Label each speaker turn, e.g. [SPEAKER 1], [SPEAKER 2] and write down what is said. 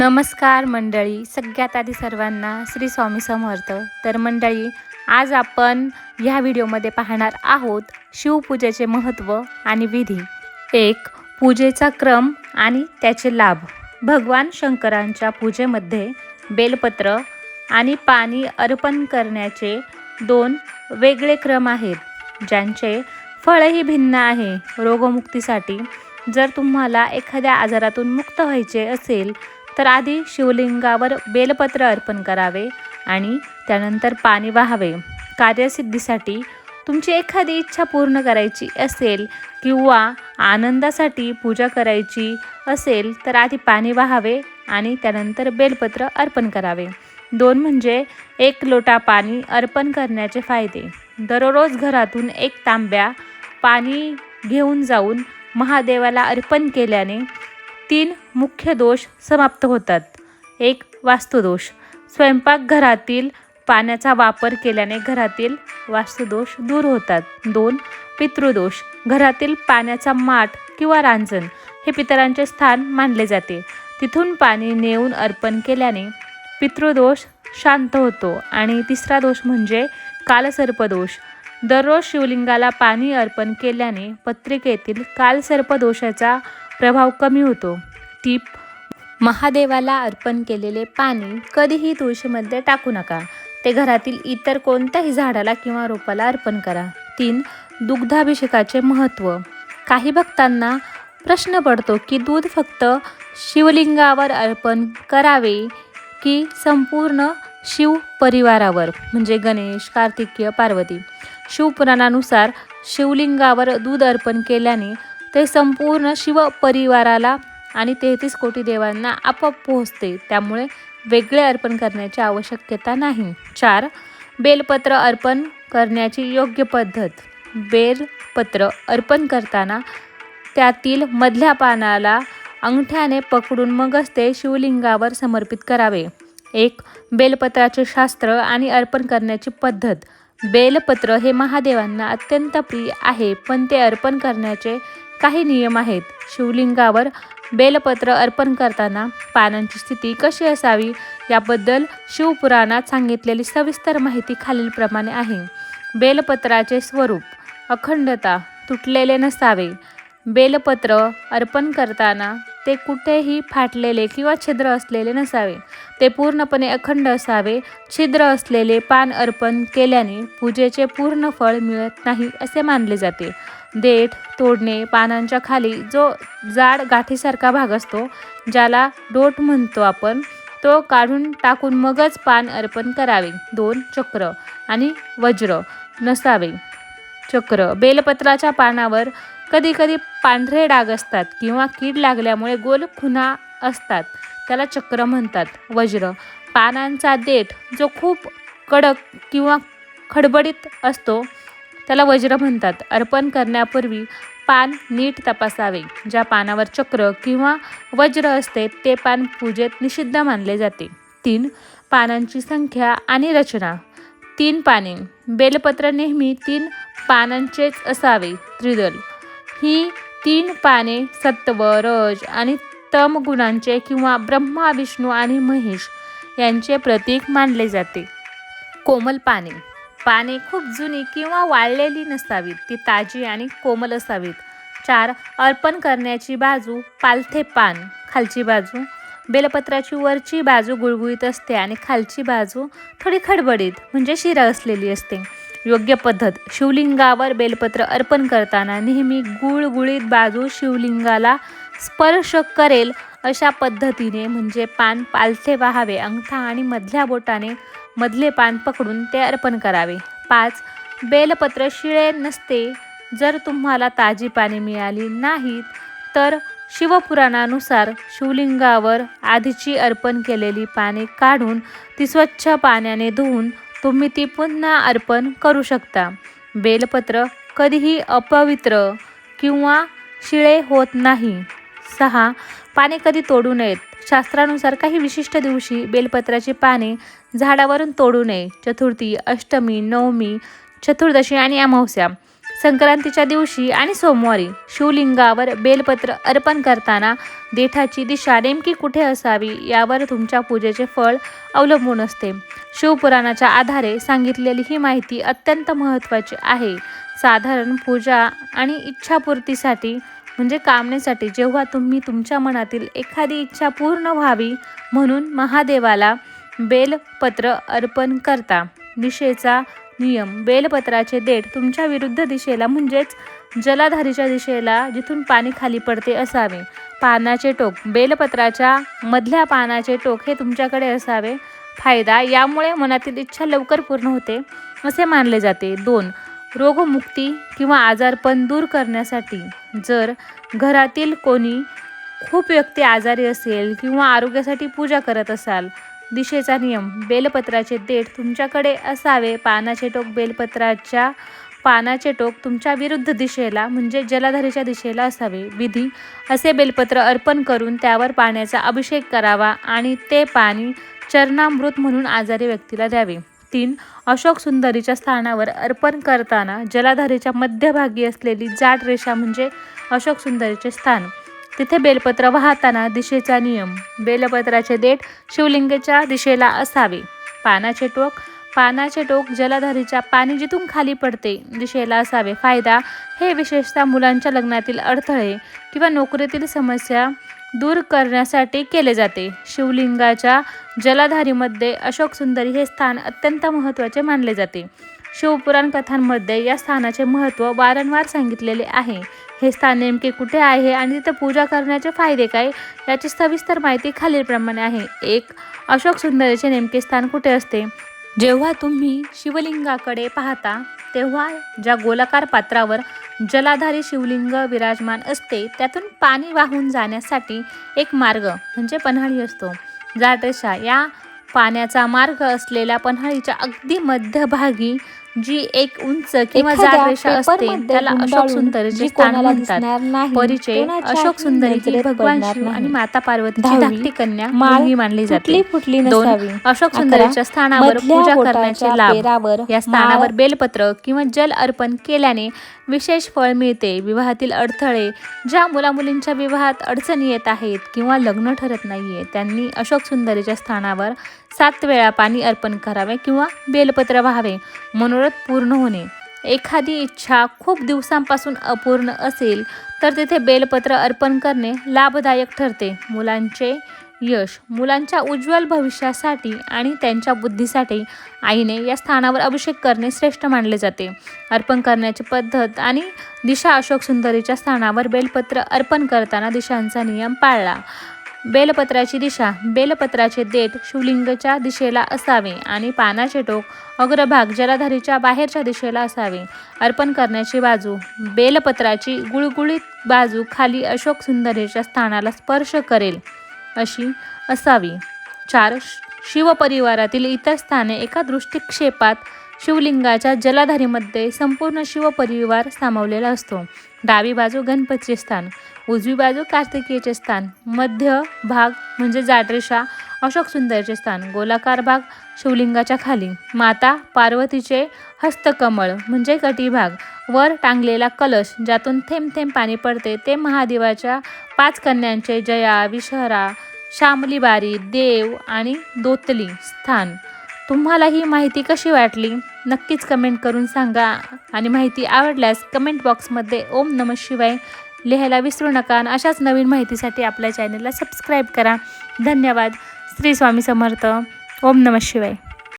[SPEAKER 1] नमस्कार मंडळी. सगळ्यात आधी सर्वांना श्री स्वामी समर्थ. तर मंडळी आज आपण ह्या व्हिडिओमध्ये पाहणार आहोत शिवपूजेचे महत्त्व आणि विधी. एक पूजेचा क्रम आणि त्याचे लाभ. भगवान शंकरांच्या पूजेमध्ये बेलपत्र आणि पाणी अर्पण करण्याचे दोन वेगळे क्रम आहेत ज्यांचे फळही भिन्न आहे. रोगमुक्तीसाठी जर तुम्हाला एखाद्या आजारातून मुक्त व्हायचे असेल तर आधी शिवलिंगावर बेलपत्र अर्पण करावे आणि त्यानंतर पाणी वाहावे. कार्यसिद्धीसाठी तुमची एखादी इच्छा पूर्ण करायची असेल किंवा आनंदासाठी पूजा करायची असेल तर आधी पाणी वाहावे आणि त्यानंतर बेलपत्र अर्पण करावे. दोन म्हणजे एक लोटा पाणी अर्पण करण्याचे फायदे. दररोज घरातून एक तांब्या पाणी घेऊन जाऊन महादेवाला अर्पण केल्याने तीन मुख्य दोष समाप्त होतात. एक वास्तुदोष. स्वयंपाकघरातील पाण्याचा वापर केल्याने घरातील वास्तुदोष दूर होतात. दोन पितृदोष. घरातील पाण्याचा माठ किंवा रांजण हे पितरांचे स्थान मानले जाते. तिथून पाणी नेऊन अर्पण केल्याने पितृदोष शांत होतो. आणि तिसरा दोष म्हणजे कालसर्पदोष. दररोज शिवलिंगाला पाणी अर्पण केल्याने पत्रिकेतील कालसर्पदोषाचा प्रभाव कमी होतो. टीप महादेवाला अर्पण केलेले पाणी कधीही तुळशीमध्ये टाकू नका. ते घरातील इतर कोणत्याही झाडाला किंवा रोपाला अर्पण करा. तीन दुग्धाभिषेकाचे महत्त्व. काही भक्तांना प्रश्न पडतो की दूध फक्त शिवलिंगावर अर्पण करावे की संपूर्ण शिव परिवारावर? म्हणजे गणेश कार्तिकीय पार्वती. शिवपुराणानुसार शिवलिंगावर दूध अर्पण केल्याने ते संपूर्ण शिव परिवाराला आणि तेहतीस कोटी देवांना आपोआप पोहोचते. त्यामुळे वेगळे अर्पण करण्याची आवश्यकता नाही. चार बेलपत्र अर्पण करण्याची योग्य पद्धत. बेलपत्र अर्पण करताना त्यातील मधल्या पानाला अंगठ्याने पकडून मगच ते शिवलिंगावर समर्पित करावे. एक बेलपत्राचे शास्त्र आणि अर्पण करण्याची पद्धत. बेलपत्र हे महादेवांना अत्यंत प्रिय आहे पण ते अर्पण करण्याचे काही नियम आहेत. शिवलिंगावर बेलपत्र अर्पण करताना पानांची स्थिती कशी असावी याबद्दल शिवपुराणात सांगितलेली सविस्तर माहिती खालीलप्रमाणे आहे. बेलपत्राचे स्वरूप अखंडता तुटलेले नसावे. बेलपत्र अर्पण करताना ते कुठेही फाटलेले किंवा छिद्र असलेले नसावे. ते पूर्णपणे अखंड असावे. छिद्र असलेले पान अर्पण केल्याने पूजेचे पूर्ण फळ मिळत नाही असे मानले जाते. देठ तोडणे पानांच्या खाली जो जाड गाठीसारखा भाग असतो ज्याला डोट म्हणतो आपण तो काढून टाकून मगच पान अर्पण करावे. दोन चक्र आणि वज्र नसावे. चक्र बेलपत्राच्या पानावर कधी कधी पांढरे डाग असतात किंवा कीड लागल्यामुळे गोल खुणा असतात. त्याला चक्र म्हणतात. वज्र. पानांचा देठ जो खूप कडक किंवा खडबडीत असतो त्याला वज्र म्हणतात. अर्पण करण्यापूर्वी पान नीट तपासावे. ज्या पानावर चक्र किंवा वज्र असते ते पान पूजेत निषिद्ध मानले जाते. तीन. पानांची संख्या आणि रचना. तीन पाने. बेलपत्र नेहमी तीन पानांचेच असावे. त्रिदल. ही तीन पाने सत्व रज आणि तम गुणांचे किंवा ब्रह्मा विष्णू आणि महेश यांचे प्रतीक मानले जाते. कोमल पाने. पाने खूप जुनी किंवा वाळलेली नसावीत. ती ताजी आणि कोमल असावीत. चार अर्पण करण्याची बाजू पालथे पान. खालची बाजू बेलपत्राची वरची बाजू गुळगुळीत असते आणि खालची बाजू थोडी खडबडीत म्हणजे शिरा असलेली असते. योग्य पद्धत. शिवलिंगावर बेलपत्र अर्पण करताना नेहमी गुळगुळीत बाजू शिवलिंगाला स्पर्श करेल अशा पद्धतीने म्हणजे पान पालथे वाहावे अंगठा आणि मधल्या बोटाने मधले पान पकडून ते अर्पण करावे. पाच बेलपत्र शिळे नसते. जर तुम्हाला ताजी पाने मिळाली नाहीत तर शिवपुराणानुसार शिवलिंगावर आधीची अर्पण केलेली पाने काढून ती स्वच्छ पाण्याने धुवून तुम्ही ती पुन्हा अर्पण करू शकता. बेलपत्र कधीही अपवित्र किंवा शिळे होत नाही. सहा. पाने कधी तोडू नयेत. शास्त्रानुसार काही विशिष्ट दिवशी बेलपत्राची पाने झाडावरून तोडू नये. चतुर्थी अष्टमी नवमी चतुर्दशी आणि अमावस्या. संक्रांतीच्या दिवशी आणि सोमवारी शिवलिंगावर बेलपत्र अर्पण करताना देठाची दिशा नेमकी कुठे असावी यावर तुमच्या पूजेचे फळ अवलंबून असते. शिवपुराणाच्या आधारे सांगितलेली ही माहिती अत्यंत महत्त्वाची आहे. साधारण पूजा आणि इच्छापूर्तीसाठी म्हणजे कामनेसाठी जेव्हा तुम्ही तुमच्या मनातील एखादी इच्छा पूर्ण व्हावी म्हणून महादेवाला बेलपत्र अर्पण करता. दिशेचा नियम बेलपत्राचे देठ तुमच्या विरुद्ध दिशेला म्हणजेच जलाधारीच्या दिशेला जिथून पाणी खाली पडते असावे. पानाचे टोक बेलपत्राच्या मधल्या पानाचे टोक हे तुमच्याकडे असावे. फायदा यामुळे मनातील इच्छा लवकर पूर्ण होते असे मानले जाते. दोन रोगमुक्ती किंवा आजारपण दूर करण्यासाठी जर घरातील कोणी खूप व्यक्ती आजारी असेल किंवा आरोग्यासाठी पूजा करत असाल दिशेचा नियम बेलपत्राचे देठ तुमच्याकडे असावे. पानाचे टोक बेलपत्राच्या पानाचे टोक तुमच्या विरुद्ध दिशेला म्हणजे जलाधारीच्या दिशेला असावे. विधी असे बेलपत्र अर्पण करून त्यावर पाण्याचा अभिषेक करावा आणि ते पाणी चरणामृत म्हणून आजारी व्यक्तीला द्यावे. तीन अशोक सुंदरीच्या स्थानावर अर्पण करताना जलाधारेच्या मध्यभागी असलेली जाट रेषा म्हणजे अशोक सुंदरीचे स्थान. तिथे बेलपत्र वाहताना दिशेचा नियम. बेलपत्राचे देठ शिवलिंगाच्या दिशेला असावे. पानाचे टोक. पानाचे टोक जलाधारीच्या पाणी जिथून खाली पडते दिशेला असावे. फायदा हे विशेषतः मुलांच्या लग्नातील अडथळे किंवा नोकरीतील समस्या दूर करण्यासाठी केले जाते. शिवलिंगाच्या जलाधारीमध्ये अशोक सुंदरी हे स्थान अत्यंत महत्त्वाचे मानले जाते. शिवपुराण कथांमध्ये या स्थानाचे महत्त्व वारंवार सांगितलेले आहे. हे स्थान नेमके कुठे आहे आणि तिथे पूजा करण्याचे फायदे काय याची सविस्तर माहिती खालीलप्रमाणे आहे. एक अशोक सुंदरीचे नेमके स्थान कुठे असते? जेव्हा तुम्ही शिवलिंगाकडे पाहता तेव्हा ज्या गोलाकार पात्रावर जलाधारी शिवलिंग विराजमान असते त्यातून पाणी वाहून जाण्यासाठी एक मार्ग म्हणजे पन्हाळी असतो. जाट या पाण्याचा मार्ग असलेल्या पन्हाळीच्या अगदी मध्यभागी जी एक उंच किंवा जाड रेषा असते त्याला अशोक सुंदरीचे स्थान म्हणतात परिचय अशोक सुंदरी ही भगवान शिव. आणि माता पार्वतीची धाकटी कन्या मुलगी मानली जाते. दोन अशोक सुंदरीच्या स्थानावर पूजा करण्याचे लाभ. या स्थानावर बेलपत्र किंवा जल अर्पण केल्याने विशेष फळ मिळते. विवाहातील अडथळे ज्या मुलामुलींच्या विवाहात अडचणी येत आहेत किंवा लग्न ठरत नाहीये त्यांनी अशोक सुंदरीच्या स्थानावर सात वेळा पाणी अर्पण करावे किंवा बेलपत्र व्हावे. मनोरथ पूर्ण होणे. एखादी इच्छा खूप दिवसांपासून अपूर्ण असेल तर तिथे बेलपत्र अर्पण करणे लाभदायक ठरते. मुलांचे यश मुलांच्या उज्ज्वल भविष्यासाठी आणि त्यांच्या बुद्धीसाठी आईने या स्थानावर अभिषेक करणे श्रेष्ठ मानले जाते. अर्पण करण्याची पद्धत आणि दिशा अशोक सुंदरीच्या स्थानावर बेलपत्र अर्पण करताना दिशांचा नियम पाळला. बेलपत्राची दिशा. बेलपत्राचे देठ शिवलिंगच्या दिशेला असावे आणि पानाचे टोक अग्रभाग जलाधारीच्या बाहेरच्या दिशेला असावे. अर्पण करण्याची बाजू. बेलपत्राची गुळगुळीत बाजू खाली अशोक सुंदरेच्या स्थानाला स्पर्श करेल अशी असावी. चार शिवपरिवारातील इतर स्थाने एका दृष्टिक्षेपात शिवलिंगाच्या जलाधारीमध्ये संपूर्ण शिवपरिवार सामावलेला असतो. डावी बाजू गणपतीचे स्थान उजवी बाजू कार्तिकीयचे स्थान मध्य भाग म्हणजे जाडरेषा अशोक सुंदरचे स्थान गोलाकार भाग शिवलिंगाच्या खाली माता पार्वतीचे हस्तकमळ म्हणजे कटिभाग वर टांगलेला कलश ज्यातून थेंब थेंब पाणी पडते ते महादेवाच्या पाच कन्यांचे जया विषहरा शामलीबारी देव आणि दोतली स्थान. तुम्हाला ही माहिती कशी वाटली? नक्कीच कमेंट करून सांगा. आणि माहिती आवडल्यास कमेंट बॉक्समध्ये ओम नम शिवाय लिहायला विसरू नका. आणि अशाच नवीन माहितीसाठी आपल्या चॅनलला सबस्क्राईब करा. धन्यवाद. श्री स्वामी समर्थ. ओम नम शिवाय.